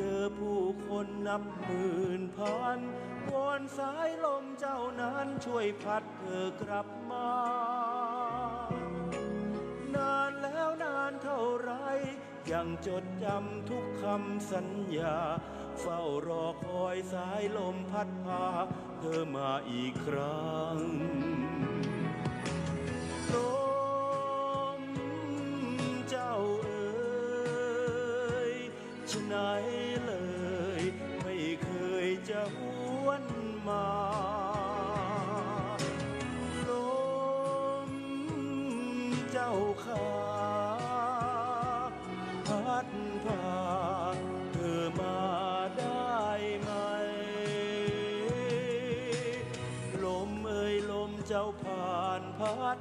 จอผู้คนนับหมื่นพันวอนสายลมเจ้านั้นช่วยพัดเธอกลับมา นานแล้วนานเท่าไร ยังจดจำทุกคำสัญญา เฝ้ารอคอยสายลมพัดพา เธอมาอีกครั้งล วนมา ลมเจ้าขาพัดพาเธอมาได้ไหม ลมเอ่ยลมเจ้าผ่านพัด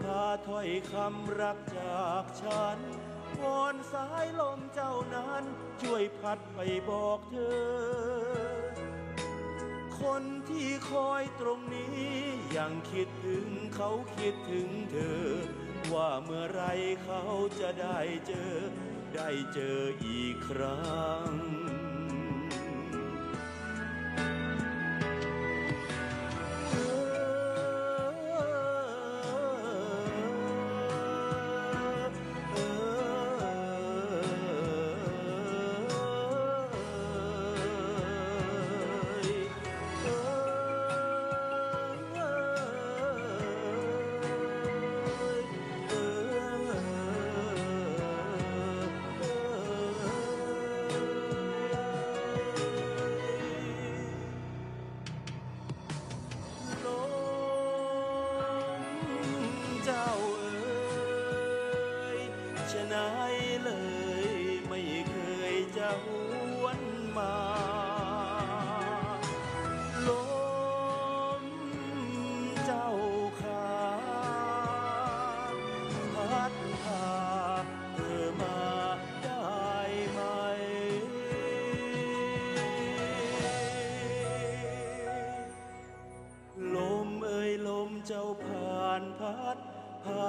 พาถ้อยคำรักจากฉันวอนสายลมเจ้านั้น ช่วยพัดไปบอกเธอ คนที่คอยตรงนี้ยังคิดถึงเขาคิดถึงเธอ ว่าเมื่อไรเขาจะได้เจอ ได้เจออีกครั้ง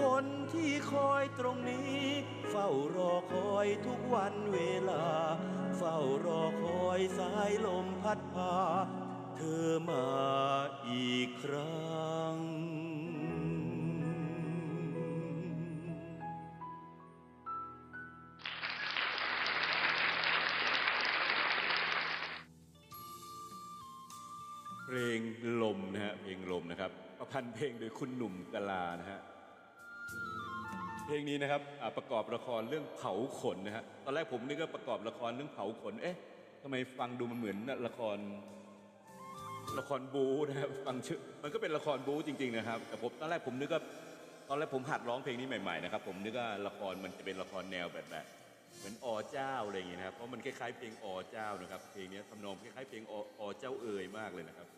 คนที่คอยตรงนี้ เฝ้ารอคอยทุกวันเวลา เฝ้ารอคอยสายลมพัดพา เธอมาอีกครั้งเพลงลมนะฮะเพลงลมนะครับ ประพันธ์เพลงโดยคุณหนุ่มกลานะฮะ เพลงนี้นะครับอ่าประกอบละครเรื่องเผาขนนะฮะตอนแรกผมนึกว่าประกอบละครเรื่องเผาขน เอ๊ะทำไมฟังดูมันเหมือนละคร ละครบูนะครับฟังชื่อมันก็เป็นละครบูจริงๆนะครับ แต่ผมตอนแรกผมนึกว่าตอนแรกผมหัดร้องเพลงนี้ใหม่ๆนะครับผมนึกว่าละครมันจะเป็นละครแนวแบบแบบเหมือนอเจ้าอะไรอย่างเงี้ยนะครับเพราะมันคล้ายๆเพลงอเจ้านะครับเพลงนี้ทำนองคล้ายๆเพลงออเจ้าเอ่ยมากเลยนะครับ